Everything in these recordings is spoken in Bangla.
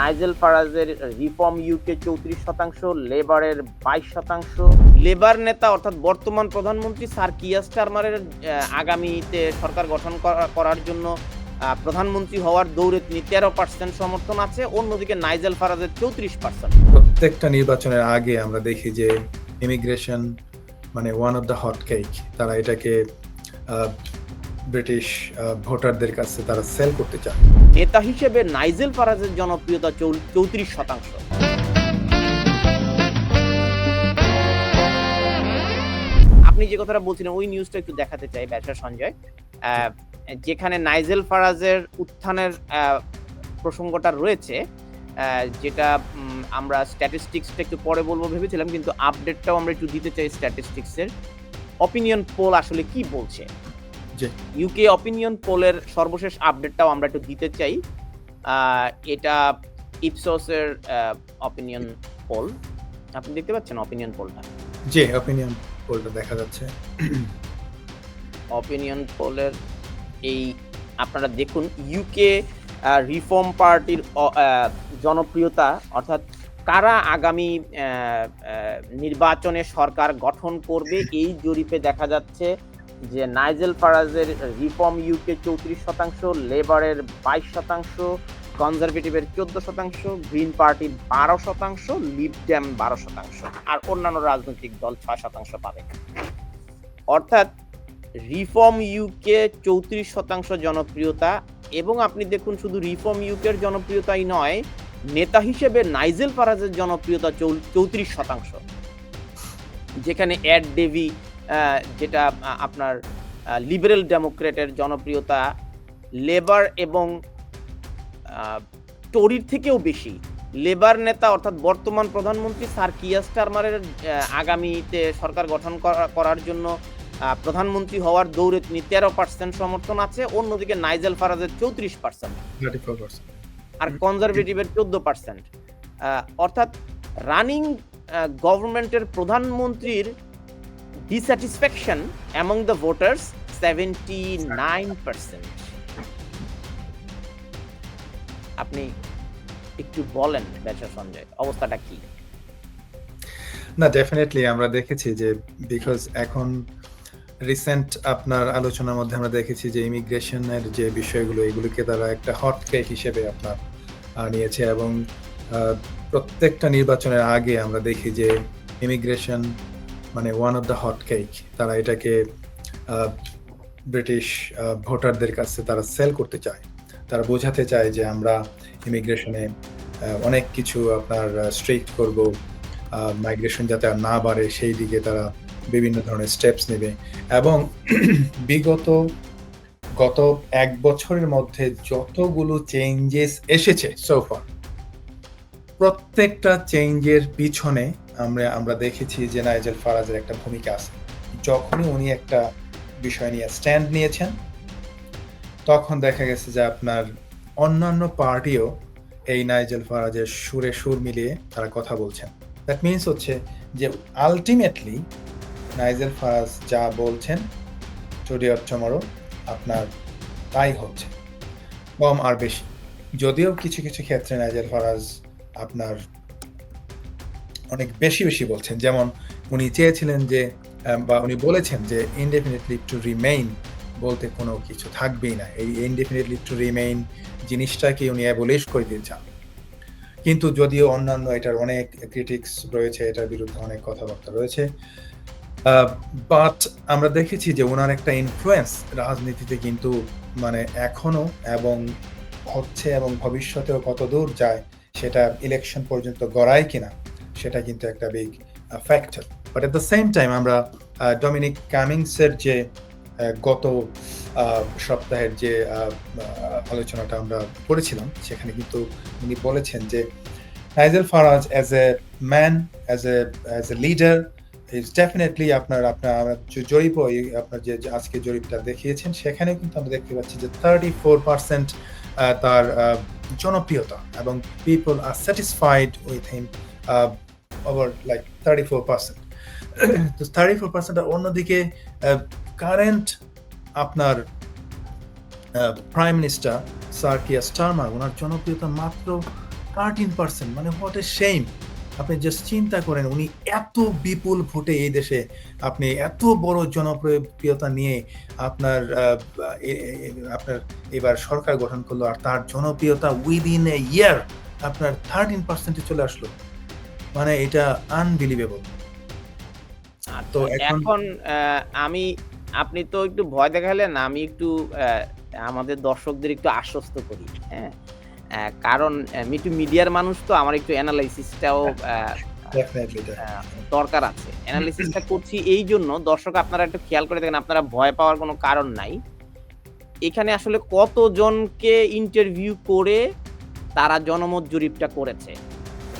নাইজেল ফারাজের রিফর্ম ইউকে চৌত্রিশ শতাংশ লেবারের বাইশ শতাংশ। লেবার নেতা অর্থাৎ বর্তমান প্রধানমন্ত্রী স্যার কিয়ার স্টারমারের আগামীতে সরকার গঠন করা- করার জন্য প্রধানমন্ত্রী হওয়ার দৌড়ে তিনি তেরো পার্সেন্ট সমর্থন আছে অন্যদিকে নাইজেল ফারাজের চৌত্রিশ পার্সেন্ট প্রত্যেকটা নির্বাচনের আগে আমরা দেখি যে ইমিগ্রেশন মানে one of the hot cake তারা এটাকে ব্রিটিশ ভোটারদের কাছে তারা সেল করতে চায়। নেতা হিসেবে নাইজেল ফারাজের জনপ্রিয়তা চৌত্রিশ শতাংশ। আপনি যে কথাটা বলছিলেন, ওই নিউজটা একটু দেখাতে চাই, ব্যবসা সঞ্জয়। যেখানে নাইজেল ফারাজের উত্থানের প্রসঙ্গটা রয়েছে যেটা আমরা স্ট্যাটিস্টিক্সটা একটু পরে বলব ভেবেছিলাম, কিন্তু আপডেটটাও আমরা একটু দিতে চাই স্ট্যাটিস্টিক্সের অপিনিয়ন পোল আসলে কি বলছে। ইউকে অপিনিয়ন পোলের সর্বশেষ আপডেটটাও আমরা একটু দিতে চাই। এটা ইপসোসের অপিনিয়ন পোল আপনি দেখতে পাচ্ছেন অপিনিয়ন পোলটা যে অপিনিয়ন পোলটা দেখা যাচ্ছে। অপিনিয়ন পোলের এই আপনারা দেখুন ইউকে রিফর্ম পার্টির জনপ্রিয়তা অর্থাৎ কারা আগামী নির্বাচনে সরকার গঠন করবে এই জরিপে দেখা যাচ্ছে যে নাইজেল ফারাজের রিফর্ম ইউকে চৌত্রিশ শতাংশ, লেবারের বাইশ শতাংশ, কনজারভেটিভের চোদ্দ শতাংশ, গ্রিন পার্টির বারো শতাংশ লিব ড্যাম বারো শতাংশ, আর অন্যান্য রাজনৈতিক দল ছয় শতাংশ পাবে। অর্থাৎ রিফর্ম ইউকে চৌত্রিশ শতাংশ জনপ্রিয়তা, এবং আপনি দেখুন শুধু রিফর্ম ইউকের জনপ্রিয়তাই নয়, নেতা হিসেবে নাইজেল ফারাজের জনপ্রিয়তা চৌত্রিশ শতাংশ। যেখানে অ্যাড ডেভি যেটা আপনার লিবারেল ডেমোক্রেটের জনপ্রিয়তা লেবার এবং টরির থেকেও বেশি। লেবার নেতা অর্থাৎ বর্তমান প্রধানমন্ত্রী স্যার কিয়ার স্টারমারের আগামীতে সরকার গঠন করা- করার জন্য প্রধানমন্ত্রী হওয়ার দৌড়ে তিনি তেরো পার্সেন্ট সমর্থন আছে অন্যদিকে নাইজেল ফারাজের চৌত্রিশ পার্সেন্ট পার্সেন্ট আর কনজারভেটিভের চোদ্দ পার্সেন্ট অর্থাৎ রানিং গভর্নমেন্টের প্রধানমন্ত্রীর the voters seventy nine percent আপনি একটু বলেন ব্যবসা সঞ্জয়, অবস্থাটা কি? না ডেফিনেটলি আমরা দেখেছি যে বিকজ এখন রিসেন্ট আপনার আলোচনার মধ্যে আমরা দেখেছি যে ইমিগ্রেশনের যে বিষয়গুলো, এগুলোকে তারা একটা হট কেক হিসেবে আপনার নিয়েছে এবং প্রত্যেকটা নির্বাচনের আগে আমরা দেখি যে ইমিগ্রেশন মানে one of the hot cake তারা এটাকে ব্রিটিশ ভোটারদের কাছে তারা সেল করতে চায়। তারা বোঝাতে চায় যে আমরা ইমিগ্রেশনে অনেক কিছু আপনার স্ট্রিক্ট করব মাইগ্রেশন যাতে আর না বাড়ে, সেই দিকে তারা বিভিন্ন ধরনের স্টেপস নেবে। এবং বিগত গত এক বছরের মধ্যে যতগুলো চেঞ্জেস এসেছে সোফার প্রত্যেকটা চেঞ্জের পিছনে আমরা আমরা দেখেছি যে নাইজেল ফারাজের একটা ভূমিকা আছে। যখনই উনি একটা বিষয় নিয়ে স্ট্যান্ড নিয়েছেন, তখন দেখা গেছে যে আপনার অন্যান্য পার্টিও এই নাইজেল ফারাজের সুরে সুর মিলিয়ে তারা কথা বলছেন। দ্যাট মিনস হচ্ছে যে আলটিমেটলি নাইজেল ফারাজ যা বলছেন টুডে অর টুমরো আপনার তাই হচ্ছে। কম আর বেশি। যদিও কিছু কিছু ক্ষেত্রে নাইজেল ফারাজ আপনার অনেক বেশি বেশি বলছেন। যেমন উনি চেয়েছিলেন যে বা উনি বলেছেন যে ইনডেফিনেটলি টু রিমেইন বলতে কোনো কিছু থাকবেই না। এই ইনডেফিনেটলি টু রিমেইন জিনিসটাকে উনি অ্যাবলিশ করে দিতে চান। কিন্তু যদিও অন্যান্য এটার অনেক ক্রিটিক্স রয়েছে, এটার বিরুদ্ধে অনেক কথাবার্তা রয়েছে বাট আমরা দেখেছি যে ওনার একটা ইনফ্লুয়েন্স রাজনীতিতে কিন্তু মানে এখনও এবং হচ্ছে এবং ভবিষ্যতেও কত দূর যায়, সেটা ইলেকশন পর্যন্ত গড়ায় কিনা। সেটা কিন্তু একটা big factor but at the same time আমরা ডমিনিক কামিংসের যে গত সপ্তাহের যে আলোচনাটা আমরা করেছিলাম, সেখানে কিন্তু উনি বলেছেন যে Nigel Farage as a man as a as a leader is definitely আপনার আপনার জরিপ, ওই আপনার যে যে আজকে জরিপটা দেখিয়েছেন সেখানে কিন্তু আমরা দেখতে পাচ্ছি যে থার্টি ফোর পার্সেন্ট তার জনপ্রিয়তা এবং people are satisfied with him like thirty four percent তো থার্টি ফোর পার্সেন্ট অন্যদিকে কারেন্ট আপনার প্রাইম মিনিস্টার ওনার জনপ্রিয়তা মাত্র থার্টিন পার্সেন্ট মানে হোয়াট এ আপনি জাস্ট চিন্তা করেন, উনি এত বিপুল ভোটে এই দেশে, আপনি এত বড় জনপ্রিয়তা নিয়ে আপনার আপনার এবার সরকার গঠন করল, আর তার জনপ্রিয়তা উইদিন এ ইয়ার আপনার থার্টিন পার্সেন্টে চলে আসলো। মানে এটা আনবিলিভেবল আচ্ছা, তো এখন- আমি আপনি তো একটু ভয় দেখালেন আমি একটু আমাদের দর্শকদের একটু আশ্বস্ত করি হ্যাঁ? কারণ একটু মিডিয়ার মানুষ তো আমার একটু অ্যানালাইসিসটাও দরকার আছে। অ্যানালিসিসটা করছি এই জন্য দর্শক আপনারা একটু খেয়াল করে দেখেন আপনারা ভয় পাওয়ার কোনো কারণ নাই। এখানে আসলে কতজনকে ইন্টারভিউ করে তারা জনমত জরিপটা করেছে?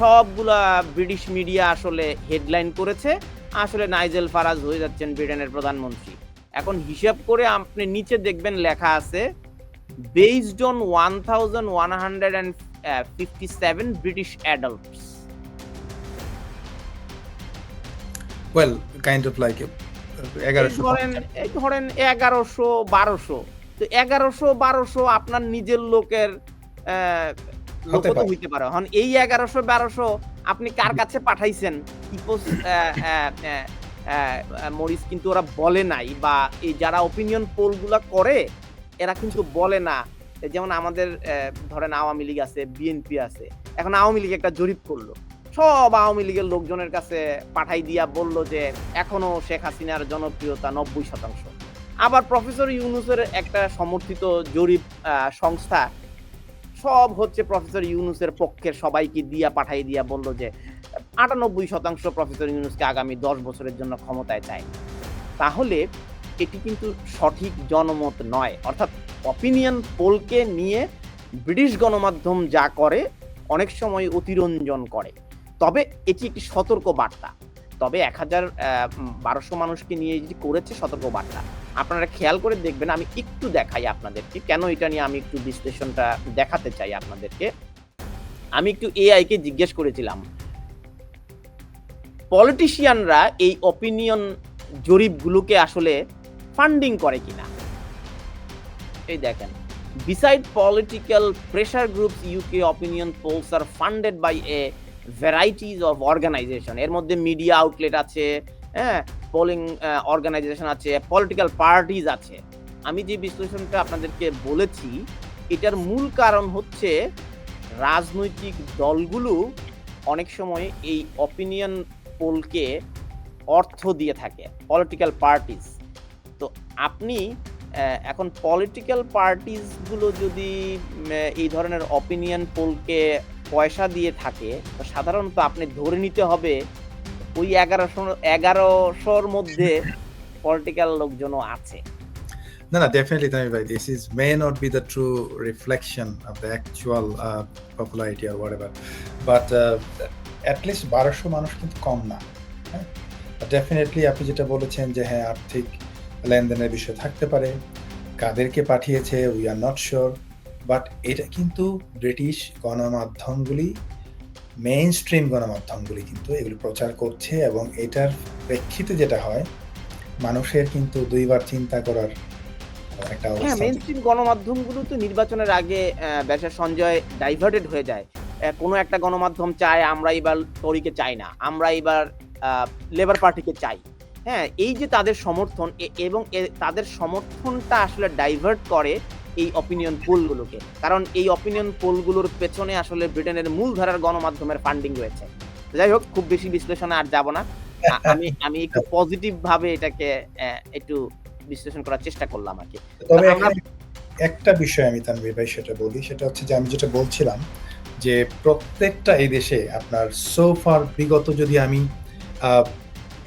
সবগুলা ব্রিটিশ মিডিয়া আসলে হেডলাইন করেছে। আসলে নাইজেল ফারাজ হয়ে যাচ্ছেন ব্রিটেনের প্রধানমন্ত্রী। এখন হিসাব করে আপনি নিচে দেখবেন লেখা আছে based on one thousand one hundred and fifty seven British adults well kind of like এগারোশো ধরেন ধরেন এগারোশো বারোশো। তো এগারোশো বারোশো আপনার নিজের লোকের লোকও। হইতে পারে। এখন এই এগারোশো বারোশো আপনি কার কাছে পাঠাইছেন? ইপোস মরিস কিন্তু ওরা বলে নাই বা এই যারা ওপিনিয়ন পোলগুলা করে এরা কিন্তু বলে না। যেমন আমাদের ধরেন আওয়ামী লীগ আছে বিএনপি আছে। এখন আওয়ামী লীগ একটা জরিপ করল। সব আওয়ামী লীগের লোকজনের কাছে পাঠাই দিয়া বলল যে এখনও শেখ হাসিনার জনপ্রিয়তা নব্বই শতাংশ। আবার প্রফেসর ইউনুসের একটা সমর্থিত জরিপ আহ, সংস্থা সব হচ্ছে প্রফেসর ইউনুসের পক্ষে সবাইকে দিয়া পাঠাই দিয়া বলল যে আটানব্বই শতাংশ প্রফেসর ইউনুসকে আগামী দশ বছরের জন্য ক্ষমতায় চায়। তাহলে এটি কিন্তু সঠিক জনমত নয়। অর্থাৎ অপিনিয়ন পোলকে নিয়ে ব্রিটিশ গণমাধ্যম যা করে, অনেক সময় অতিরঞ্জন করে। তবে এটি একটি সতর্ক বার্তা। তবে এক হাজার বারোশো মানুষকে নিয়ে যেটি করেছে সতর্ক বার্তা আপনারা খেয়াল করে দেখবেন, আমি একটু দেখাই আপনাদেরকে, কেন এটা নিয়ে আমি একটু বিশ্লেষণটা দেখাতে চাই আপনাদেরকে। আমি একটু এআই কে জিজ্ঞেস করেছিলাম। পলিটিশিয়ানরা এই অপিনিয়ন জরিপগুলোকে আসলে ফান্ডিং করে কিনা? এই দেখেন beside political pressure groups UK opinion polls are funded by a varieties of organisation এর মধ্যে মিডিয়া আউটলেট আছে হ্যাঁ পোলিং অর্গানাইজেশন আছে পলিটিক্যাল পার্টিজ আছে। আমি যে বিশ্লেষণটা আপনাদেরকে বলেছি, এটার মূল কারণ হচ্ছে রাজনৈতিক দলগুলো অনেক সময় এই অপিনিয়ন পোলকে অর্থ দিয়ে থাকে পলিটিক্যাল পার্টিস তো আপনি এখন পলিটিক্যাল পার্টিসগুলো যদি এই ধরনের অপিনিয়ন পোলকে পয়সা দিয়ে থাকে তো সাধারণত আপনি ধরে নিতে হবে ওই এগারোশো এগারোশোর মধ্যে পলিটিক্যাল লোকজনও আছে No, no, definitely, Tanvi bhai. This is may not be the true reflection of the actual uh, popularity or whatever, but uh, at least বারোশো মানুষ কিন্তু কম না হ্যাঁ ডেফিনেটলি আপনি যেটা বলেছেন যে হ্যাঁ আর্থিক লেনদেনের বিষয় থাকতে পারে কাদেরকে পাঠিয়েছে we are not sure but এটা কিন্তু ব্রিটিশ গণমাধ্যমগুলি মেইন স্ট্রিম গণমাধ্যমগুলি কিন্তু এগুলি প্রচার করছে এবং এটার প্রেক্ষিতে যেটা হয় মানুষের কিন্তু দুইবার চিন্তা করার একটা হ্যাঁ অবস্থা। মেন স্ট্রিম গণমাধ্যমগুলো তো নির্বাচনের আগে ব্যাসের সঞ্জয় ডাইভার্টেড হয়ে যায়। কোনো একটা গণমাধ্যম চায় আমরা এবার টরিকে চাই না আমরা এবার লেবার পার্টিকে চাই। হ্যাঁ এই যে তাদের সমর্থন এবং তাদের সমর্থনটা আসলে ডাইভার্ট করে এই অপিনিয়ন পোলগুলোকে কারণ এই অপিনিয়ন পোলগুলোর পেছনে আসলে ব্রিটেনের মূলধারার গণমাধ্যমের ফান্ডিং রয়েছে। যাই হোক খুব বেশি বিশ্লেষণে আর যাব না। আমি আমি একটু পজিটিভ ভাবে এটাকে একটু বিশ্লেষণ করার চেষ্টা করলাম আর কি। তবে একটা বিষয় আমি তানভীর ভাই সেটা বলি সেটা হচ্ছে যে আমি যেটা বলছিলাম যে প্রত্যেকটা এই দেশে আপনার সোফার বিগত যদি আমি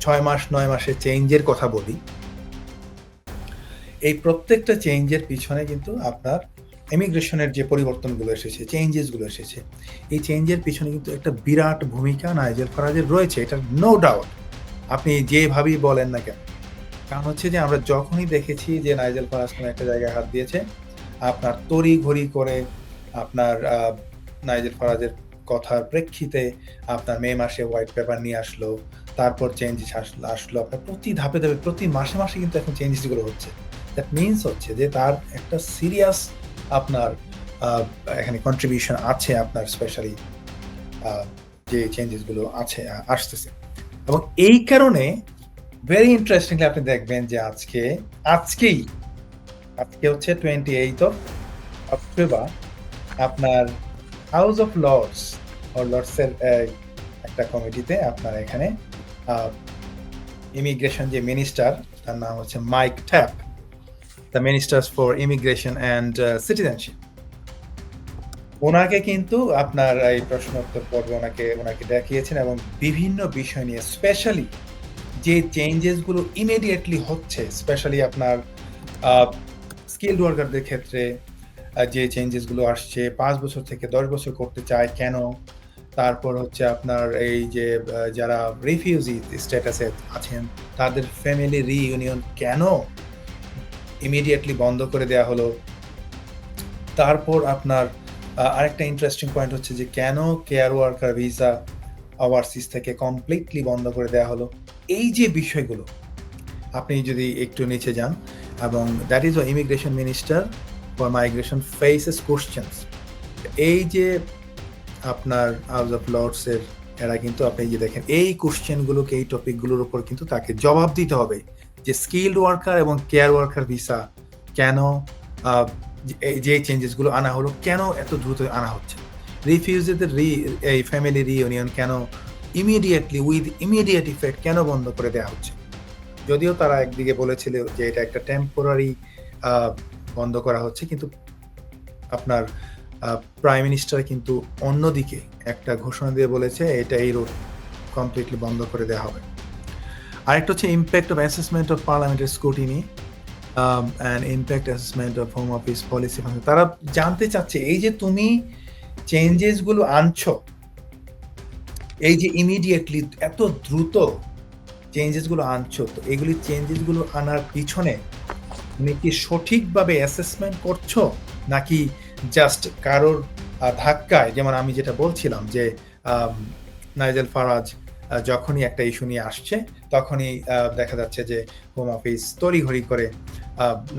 ছয় মাস নয় মাসে চেঞ্জের কথা বলি এই প্রত্যেকটা চেঞ্জের পিছনে কিন্তু আপনার ইমিগ্রেশনের যে পরিবর্তনগুলো এসেছে চেঞ্জেসগুলো এসেছে, এই চেঞ্জের পিছনে কিন্তু একটা বিরাট ভূমিকা নাইজেল ফরাজের রয়েছে এটা নো ডাউট আপনি যেভাবেই বলেন না কেন, কারণ হচ্ছে যে আমরা যখনই দেখেছি যে নাইজেল ফারাজ কোনো একটা জায়গায় হাত দিয়েছে, আপনার তড়ি ঘড়ি করে আপনার নাইজেল ফারাজের কথার প্রেক্ষিতে আপনার মে মাসে হোয়াইট পেপার নিয়ে আসলো, তারপর চেঞ্জেস আসলো আসলো, আপনার প্রতি ধাপে ধাপে, প্রতি মাসে মাসে কিন্তু এখন চেঞ্জেসগুলো হচ্ছে। দ্যাট মিনস হচ্ছে যে তার একটা সিরিয়াস আপনার এখানে কন্ট্রিবিউশন আছে আপনার স্পেশালি যে চেঞ্জেসগুলো আছে আসতেছে। এবং এই কারণে ভেরি ইন্টারেস্টিংলি আপনি দেখবেন যে আজকে, আজকেই, আজকে হচ্ছে টোয়েন্টি এইট অফ অক্টোবর আপনার হাউস অফ লর্ডস ও লর্ডসের একটা কমিটিতে আপনার এখানে ইমিগ্রেশন যে মিনিস্টার তার নাম হচ্ছে Mike Tapp the ministers for immigration and citizenship ওনাকে কিন্তু আপনার এই প্রশ্নোত্তর পর্বে ওনাকে ওনাকে দেখিয়েছেন এবং বিভিন্ন বিষয় নিয়ে স্পেশালি যে চেঞ্জেসগুলো ইমিডিয়েটলি হচ্ছে স্পেশালি আপনার স্কিল্ড ওয়ার্কারদের ক্ষেত্রে যে চেঞ্জেসগুলো আসছে, পাঁচ বছর থেকে দশ বছর করতে চায় কেন? তারপর হচ্ছে আপনার এই যে যারা রিফিউজি স্ট্যাটাসে আছেন, তাদের ফ্যামিলি রিইউনিয়ন কেন? ইমিডিয়েটলি বন্ধ করে দেওয়া হলো। তারপর আপনার আরেকটা ইন্টারেস্টিং পয়েন্ট হচ্ছে যে কেন কেয়ার ওয়ার্কার ভিসা ওভারসিজ থেকে কমপ্লিটলি বন্ধ করে দেওয়া হলো। এই যে বিষয়গুলো, আপনি যদি একটু নিচে যান, এবং that is immigration minister for migration faces questions এই যে আপনার হাউস অফ লর্ডসের এরা কিন্তু আপনি যে দেখেন, এই কোশ্চেনগুলোকে এই টপিকগুলোর উপর কিন্তু তাকে জবাব দিতে হবে। যে স্কিল্ড ওয়ার্কার এবং কেয়ার ওয়ার্কার ভিসা কেন যে- চেঞ্জেসগুলো আনা হলো, কেন এত দ্রুত আনা হচ্ছে? রিফিউজিদের রি, এই ফ্যামিলি রিইউনিয়ন কেন ইমিডিয়েটলি উইথ ইমিডিয়েট ইফেক্ট কেন বন্ধ করে দেওয়া হচ্ছে? যদিও তারা একদিকে বলেছিল যে এটা একটা টেম্পোরারি বন্ধ করা হচ্ছে, কিন্তু আপনার প্রাইম মিনিস্টার কিন্তু অন্যদিকে একটা ঘোষণা দিয়ে বলেছে, এটা এই রোড কমপ্লিটলি বন্ধ করে দেওয়া হবে। আরেকটা হচ্ছে ইম্প্যাক্ট অফ অ্যাসেসমেন্ট অফ পার্লামেন্টের scrutiny and impact assessment of home office policy function তারা জানতে চাচ্ছে এই যে তুমি চেঞ্জেসগুলো আনছো এই যে ইমিডিয়েটলি এত দ্রুত চেঞ্জেসগুলো আনছো তো এগুলি চেঞ্জেসগুলো আনার পিছনে তুমি কি সঠিকভাবে অ্যাসেসমেন্ট করছ নাকি জাস্ট কারোর ধাক্কায়? যেমন আমি যেটা বলছিলাম যে আম, নাইজেল ফারাজ যখনই একটা ইস্যু নিয়ে আসছে, তখনই দেখা যাচ্ছে যে হোম অফিস তড়িঘড়ি করে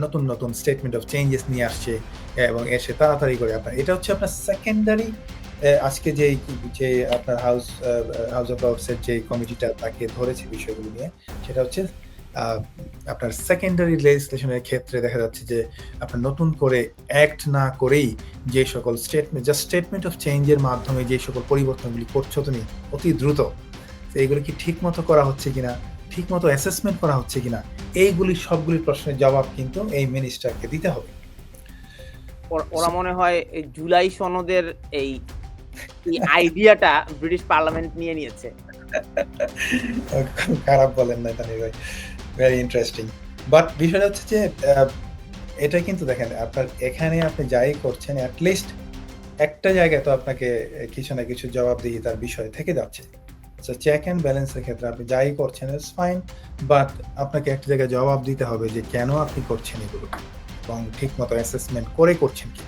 নতুন নতুন স্টেটমেন্ট অফ চেঞ্জেস নিয়ে আসছে এবং এসে তাড়াতাড়ি করে আপনার, এটা হচ্ছে আপনার সেকেন্ডারি আজকে যে যে আপনার হাউস হাউস অফ লর্ডসের যে কমিটিটা তাকে ধরেছে বিষয়গুলো নিয়ে, সেটা হচ্ছে আপনার সেকেন্ডারি লেজিসলেশনের ক্ষেত্রে দেখা যাচ্ছে যে আপনার নতুন করে অ্যাক্ট না করেই যে সকল স্টেটমেন্ট জাস্ট স্টেটমেন্ট অফ চেঞ্জের মাধ্যমে যে সকল পরিবর্তনগুলি করছ তুমি, অতি দ্রুত এইগুলি কি ঠিক মতো করা হচ্ছে কিনা ঠিক মতো অ্যাসেসমেন্ট করা হচ্ছে কিনা এইগুলি সবগুলি প্রশ্নের জবাব কিন্তু এই মিনিস্টারকে দিতে হবে। ওরা মনে হয় এই জুলাই সনদের এই আইডিয়াটা ব্রিটিশ পার্লামেন্ট নিয়ে নিয়েছে। খারাপ বলেন না তানি ভাই। ভেরি ইন্টারেস্টিং বাট বিষয়টা হচ্ছে যে এটা কিন্তু দেখেন আপনার এখানে আপনি যাই করছেন অ্যাটলিস্ট একটা জায়গায় তো আপনাকে কিছু না কিছু জবাবদিহি তার বিষয় থেকে যাচ্ছে। সো চেক অ্যান্ড ব্যালেন্সের ক্ষেত্রে আপনি যাই করছেন ইটস ফাইন বাট আপনাকে একটা জায়গায় জবাব দিতে হবে যে কেন আপনি করছেন এগুলো এবং ঠিক মতো অ্যাসেসমেন্ট করে করছেন কি